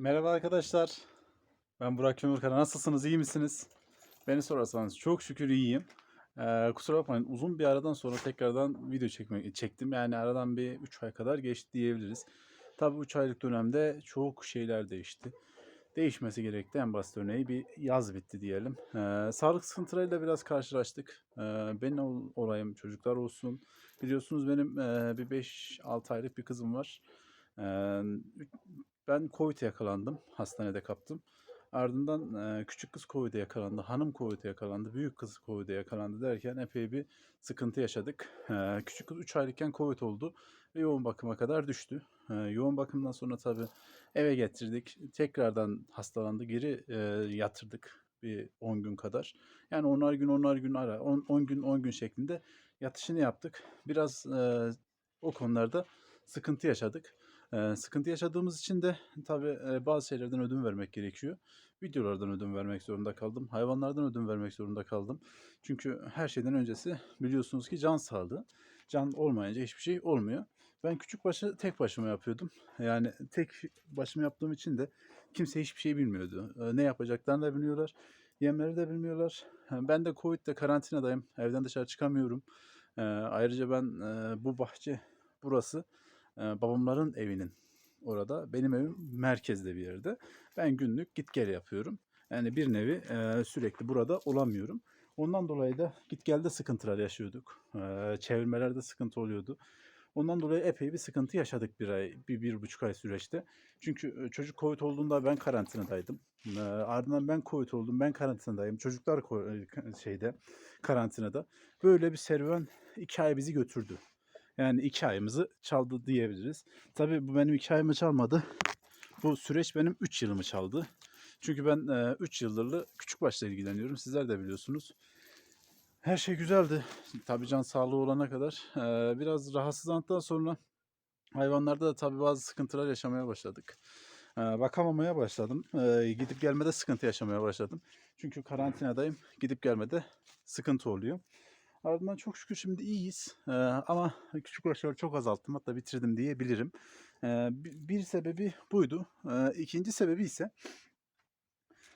Merhaba arkadaşlar. Ben Burak Kömürkara. Nasılsınız? İyi misiniz? Beni sorarsanız çok şükür iyiyim. Ee, kusura bakmayın uzun bir aradan sonra tekrardan video çekmek çektim. Yani aradan bir 3 ay kadar geçti diyebiliriz. Tabii 3 aylık dönemde çok şeyler değişti. Değişmesi gerekti. En basit örneği bir yaz bitti diyelim. Ee, sağlık sıkıntılarıyla biraz karşılaştık. Ee, benim ol- olayım çocuklar olsun. Biliyorsunuz benim e, bir 5-6 aylık bir kızım var. Ee, ben Covid'e yakalandım. Hastanede kaptım. Ardından e, küçük kız Covid'e yakalandı, hanım Covid'e yakalandı, büyük kız Covid'e yakalandı derken epey bir sıkıntı yaşadık. E, küçük kız 3 aylıkken Covid oldu ve yoğun bakıma kadar düştü. E, yoğun bakımdan sonra tabii eve getirdik. Tekrardan hastalandı, geri e, yatırdık bir 10 gün kadar. Yani 10'ar gün 10'ar gün ara, 10, 10 gün 10 gün şeklinde yatışını yaptık. Biraz e, o konularda sıkıntı yaşadık. Eee, sıkıntı yaşadığımız için de tabii eee, bazı şeylerden ödün vermek gerekiyor. Videolardan ödün vermek zorunda kaldım. Hayvanlardan ödün vermek zorunda kaldım. Çünkü her şeyden öncesi biliyorsunuz ki can sağlığı. Can olmayınca hiçbir şey olmuyor. Ben küçük başı tek başıma yapıyordum. Yani tek başıma yaptığım için de kimse hiçbir şey bilmiyordu. Eee, ne yapacaklarını da bilmiyorlar. Yemleri de bilmiyorlar. Ben de Covid'de karantinadayım. Evden dışarı çıkamıyorum. Eee, ayrıca ben eee, bu bahçe burası e, babamların evinin orada. Benim evim merkezde bir yerde. Ben günlük git gel yapıyorum. Yani bir nevi e, sürekli burada olamıyorum. Ondan dolayı da git gelde sıkıntılar yaşıyorduk. E, çevirmelerde sıkıntı oluyordu. Ondan dolayı epey bir sıkıntı yaşadık bir ay, bir, bir buçuk ay süreçte. Çünkü e, çocuk Covid olduğunda ben karantinadaydım. E, ardından ben Covid oldum, ben karantinadayım. Çocuklar e, şeyde, karantinada. Böyle bir serüven iki ay bizi götürdü. Yani iki ayımızı çaldı diyebiliriz. Tabii bu benim iki ayımı çalmadı. Bu süreç benim 3 yılımı çaldı. Çünkü ben 3 yıldır küçük başla ilgileniyorum. Sizler de biliyorsunuz. Her şey güzeldi. Tabii can sağlığı olana kadar. E, biraz rahatsızlandıktan sonra hayvanlarda da tabii bazı sıkıntılar yaşamaya başladık. E, bakamamaya başladım. E, gidip gelmede sıkıntı yaşamaya başladım. Çünkü karantinadayım. Gidip gelmede sıkıntı oluyor. Ardından çok şükür şimdi iyiyiz. Ee, ama küçük başları çok azalttım hatta bitirdim diyebilirim. Ee, bi- bir sebebi buydu. Ee, ikinci sebebi ise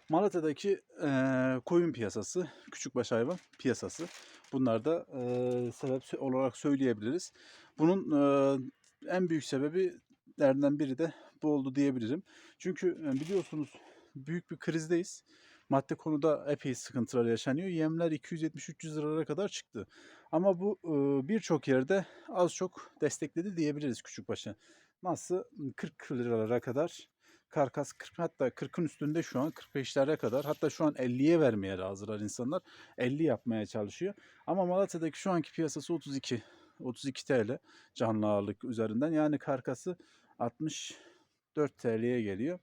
Malatya'daki e, koyun piyasası, küçükbaş hayvan piyasası. Bunlar da e, sebep olarak söyleyebiliriz. Bunun e, en büyük sebebilerden biri de bu oldu diyebilirim. Çünkü e, biliyorsunuz büyük bir krizdeyiz. Madde konuda epey sıkıntılar yaşanıyor. Yemler 270-300 liralara kadar çıktı. Ama bu e, birçok yerde az çok destekledi diyebiliriz küçükbaşı. Nasıl 40 liralara kadar karkas 40 hatta 40'ın üstünde şu an 45'lere kadar hatta şu an 50'ye vermeye razılar insanlar. 50 yapmaya çalışıyor. Ama Malatya'daki şu anki piyasası 32 32 TL canlı ağırlık üzerinden. Yani karkası 64 TL'ye geliyor.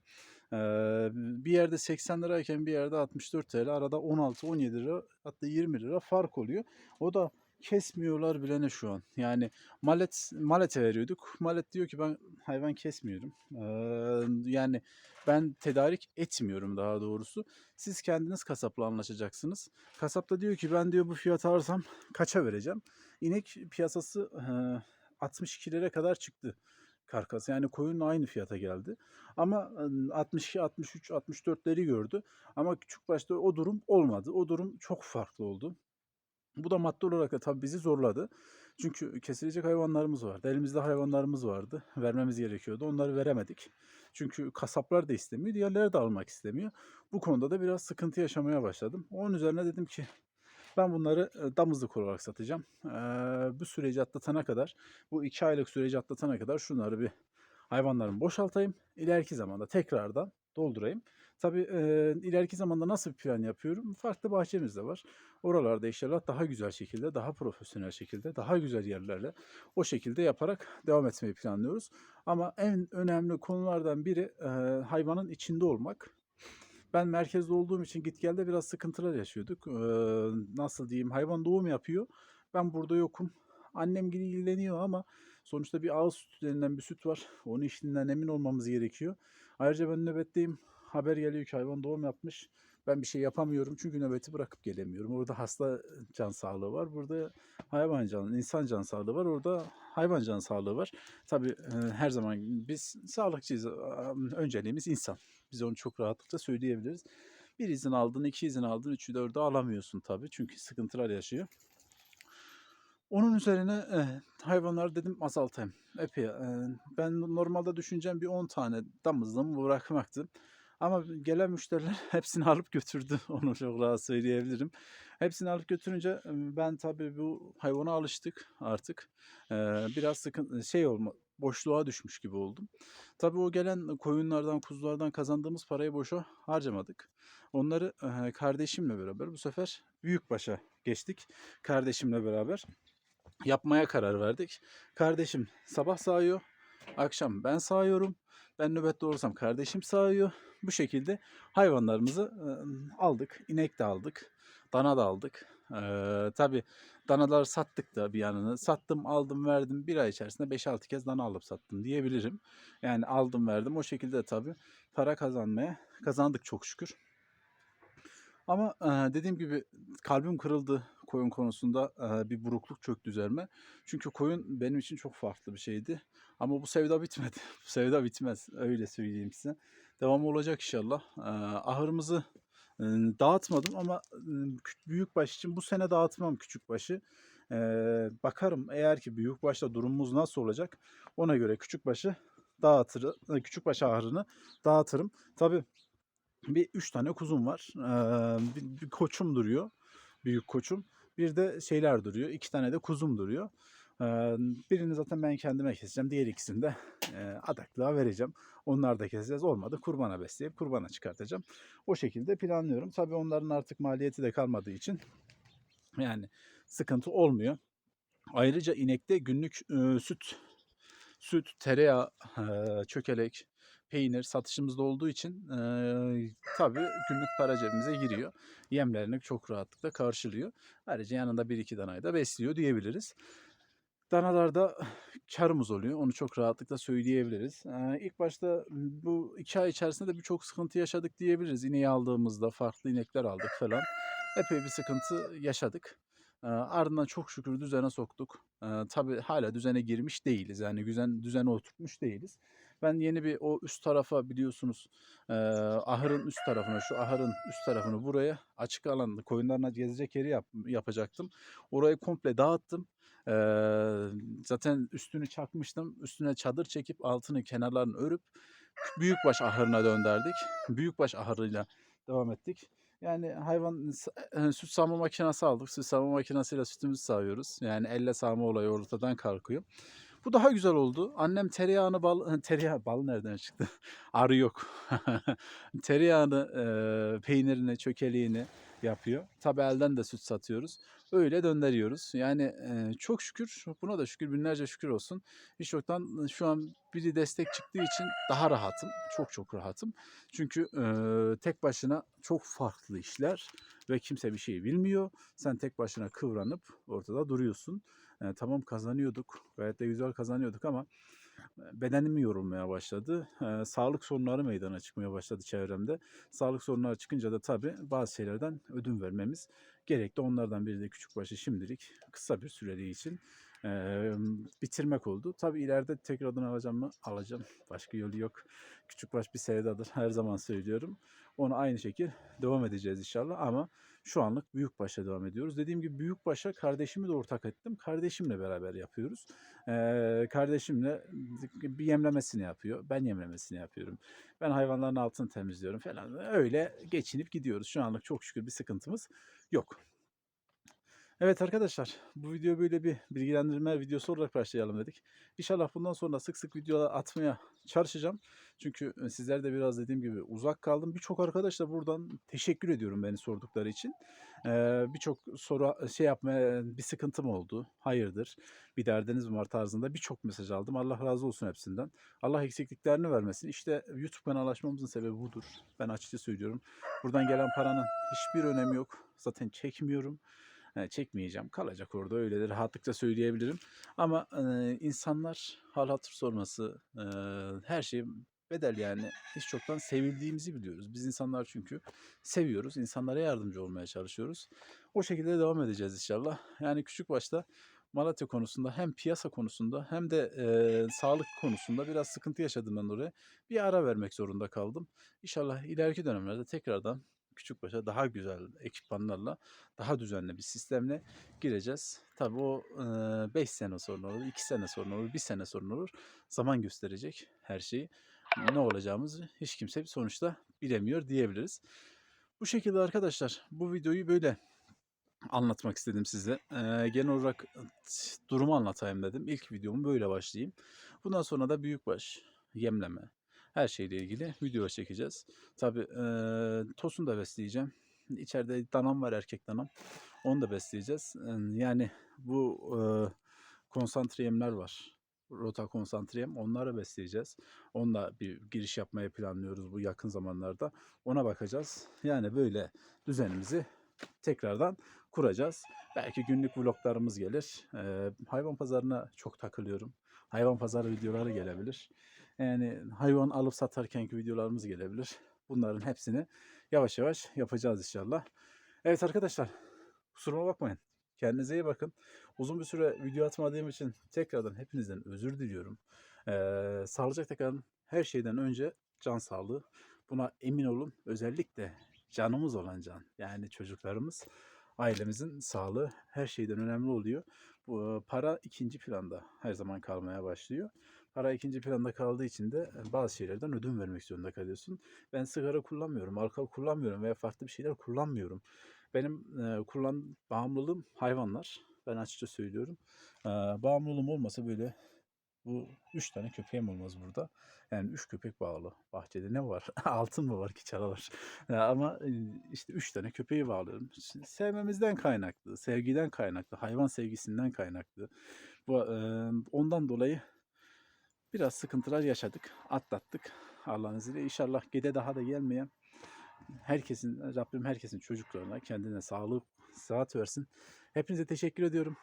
Bir yerde 80 lirayken bir yerde 64 TL arada 16-17 lira hatta 20 lira fark oluyor. O da kesmiyorlar bile ne şu an. Yani malet malete veriyorduk. Malet diyor ki ben hayvan kesmiyorum. Ee, yani ben tedarik etmiyorum daha doğrusu. Siz kendiniz kasapla anlaşacaksınız. Kasap da diyor ki ben diyor bu fiyatı alırsam kaça vereceğim? İnek piyasası e, 62 lira kadar çıktı karkas. Yani koyun aynı fiyata geldi. Ama e, 62, 63, 64'leri gördü. Ama küçük başta o durum olmadı. O durum çok farklı oldu. Bu da maddi olarak da tabii bizi zorladı. Çünkü kesilecek hayvanlarımız vardı. Elimizde hayvanlarımız vardı. Vermemiz gerekiyordu. Onları veremedik. Çünkü kasaplar da istemiyor. Diğerleri de almak istemiyor. Bu konuda da biraz sıkıntı yaşamaya başladım. Onun üzerine dedim ki ben bunları e, damızlık olarak satacağım. Ee, bu süreci atlatana kadar, bu iki aylık süreci atlatana kadar şunları bir hayvanlarımı boşaltayım. İleriki zamanda tekrardan doldurayım. Tabii e, ileriki zamanda nasıl bir plan yapıyorum? Farklı bahçemiz de var. Oralarda inşallah daha güzel şekilde, daha profesyonel şekilde, daha güzel yerlerle o şekilde yaparak devam etmeyi planlıyoruz. Ama en önemli konulardan biri e, hayvanın içinde olmak. Ben merkezde olduğum için git gelde biraz sıkıntılar yaşıyorduk. Ee, nasıl diyeyim hayvan doğum yapıyor. Ben burada yokum. Annem ilgileniyor ama sonuçta bir ağız sütü denilen bir süt var. Onun işinden emin olmamız gerekiyor. Ayrıca ben nöbetteyim. Haber geliyor ki hayvan doğum yapmış. Ben bir şey yapamıyorum çünkü nöbeti bırakıp gelemiyorum. Orada hasta can sağlığı var. Burada hayvan can, insan can sağlığı var. Orada hayvan can sağlığı var. Tabii e, her zaman biz sağlıkçıyız. Önceliğimiz insan. Biz onu çok rahatlıkla söyleyebiliriz. Bir izin aldın, iki izin aldın, üçü dördü alamıyorsun tabii. Çünkü sıkıntılar yaşıyor. Onun üzerine eh, hayvanları dedim azaltayım. Epey. eh, ben normalde düşüneceğim bir 10 tane damızlığımı bırakmaktı. Ama gelen müşteriler hepsini alıp götürdü. Onu çok rahat söyleyebilirim. Hepsini alıp götürünce ben tabii bu hayvana alıştık artık. Biraz sıkıntı şey olma boşluğa düşmüş gibi oldum. Tabii o gelen koyunlardan, kuzulardan kazandığımız parayı boşa harcamadık. Onları kardeşimle beraber bu sefer büyükbaşa geçtik. Kardeşimle beraber yapmaya karar verdik. Kardeşim sabah sağıyor, akşam ben sağıyorum. Ben nöbette olursam kardeşim sağıyor. Bu şekilde hayvanlarımızı aldık. İnek de aldık, dana da aldık. Ee, tabii danaları sattık da bir yanını. Sattım, aldım, verdim. Bir ay içerisinde 5-6 kez dana alıp sattım diyebilirim. Yani aldım, verdim. O şekilde tabii para kazanmaya kazandık çok şükür. Ama dediğim gibi kalbim kırıldı koyun konusunda bir burukluk çöktü üzerime. Çünkü koyun benim için çok farklı bir şeydi. Ama bu sevda bitmedi. Bu sevda bitmez. Öyle söyleyeyim size. Devamı olacak inşallah. Ahırımızı dağıtmadım ama kü- büyükbaş için bu sene dağıtmam küçükbaşı. E, bakarım eğer ki büyükbaşta durumumuz nasıl olacak ona göre küçükbaşı dağıtır, e, küçükbaş ahırını dağıtırım. Tabii bir üç tane kuzum var. Bir, bir koçum duruyor. Büyük koçum. Bir de şeyler duruyor. iki tane de kuzum duruyor. Birini zaten ben kendime keseceğim. Diğer ikisini de adaklığa vereceğim. Onları da keseceğiz. Olmadı kurbana besleyip kurbana çıkartacağım. O şekilde planlıyorum. Tabii onların artık maliyeti de kalmadığı için yani sıkıntı olmuyor. Ayrıca inekte günlük e, süt, süt, tereyağı, e, çökelek, peynir satışımızda olduğu için e, tabii günlük para cebimize giriyor. Yemlerini çok rahatlıkla karşılıyor. Ayrıca yanında bir iki danayı da besliyor diyebiliriz. Danalarda karımız oluyor. Onu çok rahatlıkla söyleyebiliriz. Ee, ilk başta bu iki ay içerisinde de birçok sıkıntı yaşadık diyebiliriz. İneği aldığımızda farklı inekler aldık falan. Epey bir sıkıntı yaşadık. Ardından çok şükür düzene soktuk. Ee, tabii hala düzene girmiş değiliz. Yani düzen, düzene oturtmuş değiliz. Ben yeni bir o üst tarafa biliyorsunuz e, ahırın üst tarafına şu ahırın üst tarafını buraya açık alanlı koyunlarına gezecek yeri yap, yapacaktım. Orayı komple dağıttım. Ee, zaten üstünü çakmıştım. Üstüne çadır çekip altını kenarlarını örüp büyükbaş ahırına döndürdük. Büyükbaş ahırıyla devam ettik. Yani hayvan e, süt sağma makinesi aldık. Süt sağma makinesiyle sütümüzü sağıyoruz. Yani elle sağma olayı ortadan kalkıyor. Bu daha güzel oldu. Annem tereyağını bal tereyağı bal nereden çıktı? Arı yok. tereyağını, e, peynirini, çökeliğini yapıyor. Tabii elden de süt satıyoruz. Öyle döndürüyoruz. Yani e, çok şükür, buna da şükür, binlerce şükür olsun. Hiç yoktan şu an biri destek çıktığı için daha rahatım. Çok çok rahatım. Çünkü e, tek başına çok farklı işler ve kimse bir şey bilmiyor. Sen tek başına kıvranıp ortada duruyorsun. E, tamam kazanıyorduk, gayet de güzel kazanıyorduk ama bedenim yorulmaya başladı. E, sağlık sorunları meydana çıkmaya başladı çevremde. Sağlık sorunları çıkınca da tabii bazı şeylerden ödün vermemiz gerekli. Onlardan biri de küçükbaşı şimdilik kısa bir süreliği için e, bitirmek oldu. Tabii ileride tekrardan alacağım mı? Alacağım. Başka yolu yok. Küçükbaş bir sevdadır. Her zaman söylüyorum. Onu aynı şekil devam edeceğiz inşallah ama şu anlık büyükbaşa devam ediyoruz. Dediğim gibi büyükbaşa kardeşimi de ortak ettim. Kardeşimle beraber yapıyoruz. Ee, kardeşimle bir yemlemesini yapıyor. Ben yemlemesini yapıyorum. Ben hayvanların altını temizliyorum falan. Öyle geçinip gidiyoruz. Şu anlık çok şükür bir sıkıntımız yok. Evet arkadaşlar bu video böyle bir bilgilendirme videosu olarak başlayalım dedik. İnşallah bundan sonra sık sık videolar atmaya çalışacağım. Çünkü e, sizler de biraz dediğim gibi uzak kaldım. Birçok arkadaş da buradan teşekkür ediyorum beni sordukları için. Ee, Birçok soru şey yapmaya bir sıkıntım oldu. Hayırdır bir derdiniz var tarzında birçok mesaj aldım. Allah razı olsun hepsinden. Allah eksikliklerini vermesin. İşte YouTube kanalı açmamızın sebebi budur. Ben açıkça söylüyorum. Buradan gelen paranın hiçbir önemi yok. Zaten çekmiyorum. Çekmeyeceğim. Kalacak orada öyle de rahatlıkla söyleyebilirim. Ama insanlar hal hatır sorması, her şey bedel yani. Hiç çoktan sevildiğimizi biliyoruz. Biz insanlar çünkü seviyoruz. insanlara yardımcı olmaya çalışıyoruz. O şekilde devam edeceğiz inşallah. Yani küçük başta Malatya konusunda hem piyasa konusunda hem de e, sağlık konusunda biraz sıkıntı yaşadım ben oraya. Bir ara vermek zorunda kaldım. İnşallah ileriki dönemlerde tekrardan küçükbaşa daha güzel ekipmanlarla, daha düzenli bir sistemle gireceğiz. Tabii o 5 sene sonra olur, 2 sene sonra olur, 1 sene sonra olur. Zaman gösterecek her şeyi. Ne olacağımızı hiç kimse sonuçta bilemiyor diyebiliriz. Bu şekilde arkadaşlar bu videoyu böyle anlatmak istedim size. Ee, genel olarak durumu anlatayım dedim. İlk videomu böyle başlayayım. Bundan sonra da büyükbaş, yemleme, her şeyle ilgili video çekeceğiz. Tabii e, tosun da besleyeceğim. İçeride danam var erkek danam. Onu da besleyeceğiz. Yani bu e, konsantre yemler var. Rota konsantreyem onları besleyeceğiz. Onunla bir giriş yapmayı planlıyoruz bu yakın zamanlarda. Ona bakacağız. Yani böyle düzenimizi tekrardan kuracağız. Belki günlük vloglarımız gelir. Ee, hayvan pazarına çok takılıyorum. Hayvan pazarı videoları gelebilir. Yani hayvan alıp satarkenki videolarımız gelebilir. Bunların hepsini yavaş yavaş yapacağız inşallah. Evet arkadaşlar kusuruma bakmayın. Kendinize iyi bakın. Uzun bir süre video atmadığım için tekrardan hepinizden özür diliyorum. Ee, sağlıcakla kalın. Her şeyden önce can sağlığı. Buna emin olun. Özellikle canımız olan can. Yani çocuklarımız, ailemizin sağlığı her şeyden önemli oluyor. Bu e, para ikinci planda her zaman kalmaya başlıyor. Para ikinci planda kaldığı için de bazı şeylerden ödün vermek zorunda kalıyorsun. Ben sigara kullanmıyorum, alkol kullanmıyorum veya farklı bir şeyler kullanmıyorum. Benim e, kullan bağımlılığım hayvanlar. Ben açıkça söylüyorum. E, bağımlılığım olmasa böyle bu üç tane köpeğim olmaz burada. Yani üç köpek bağlı. Bahçede ne var? Altın mı var ki çaralar? Ama işte üç tane köpeği bağlıyorum. Sevmemizden kaynaklı, sevgiden kaynaklı, hayvan sevgisinden kaynaklı. Bu ondan dolayı biraz sıkıntılar yaşadık, atlattık. Allah'ın izniyle inşallah gede daha da gelmeyen herkesin Rabbim herkesin çocuklarına kendine sağlık, sıhhat versin. Hepinize teşekkür ediyorum.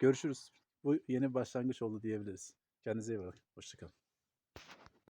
Görüşürüz. Bu yeni başlangıç oldu diyebiliriz. Kendinize iyi bakın. Hoşçakalın.